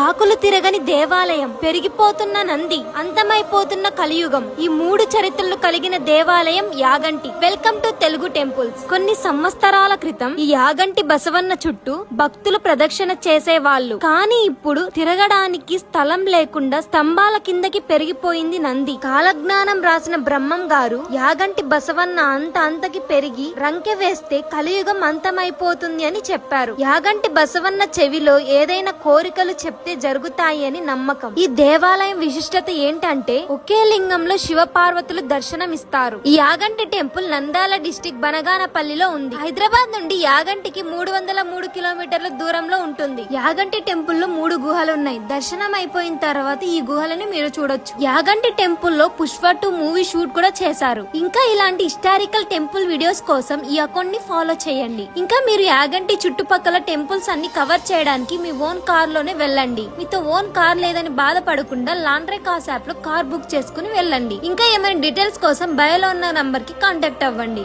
కాకులు తిరగని దేవాలయం. పెరిగిపోతున్న నంది అంతమైపోతున్న కలియుగం. ఈ మూడు చరిత్రలు కలిగిన దేవాలయం Yaganti. Welcome to Telugu temples. కొన్ని సంవత్సరాల క్రితం ఈ యాగంటి బసవన్న చుట్టూ భక్తులు ప్రదక్షిణ చేసేవాళ్ళు. కానీ ఇప్పుడు తిరగడానికి స్థలం లేకుండా స్తంభాల కిందకి పెరిగిపోయింది నంది. కాలజ్ఞానం రాసిన బ్రహ్మం గారు యాగంటి బసవన్న అంత అంతకి పెరిగి రంకె వేస్తే కలియుగం అంతమైపోతుంది అని చెప్పారు. యాగంటి బసవన్న చెవిలో ఏదైనా కోరికలు చెప్తే జరుగుతాయి అని నమ్మకం. ఈ దేవాలయం విశిష్టత ఏంటంటే ఒకే లింగంలో శివ పార్వతులు దర్శనమిస్తారు. ఈ యాగంటి టెంపుల్ నందాల డిస్టిక్ బనగానపల్లిలో ఉంది. హైదరాబాద్ నుండి యాగంటికి మూడు వందల మూడు కిలోమీటర్ల దూరంలో ఉంటుంది. యాగంటి టెంపుల్లో మూడు గుహలు ఉన్నాయి దర్శనం అయిపోయిన తర్వాత ఈ గుహలను మీరు చూడొచ్చు. యాగంటి టెంపుల్లో పుష్ప టూ మూవీ షూట్ కూడా చేశారు. ఇంకా ఇలాంటి హిస్టారికల్ టెంపుల్ వీడియోస్ కోసం ఈ అకౌంట్ని ఫాలో చేయండి. ఇంకా మీరు యాగంటి చుట్టుపక్కల టెంపుల్స్ అన్ని కవర్ చేయడానికి మీ ఓన్ కార్లోనే వెళ్ళండి. మీతో ఓన్ కార్ లేదని బాధపడకుండా లాండ్రీ కార్స్ యాప్లో కార్ బుక్ చేసుకుని వెళ్ళండి. ఇంకా ఏమైనా డీటెయిల్స్ కోసం బయోలో ఉన్న నంబర్కి కాంటాక్ట్ అవ్వండి.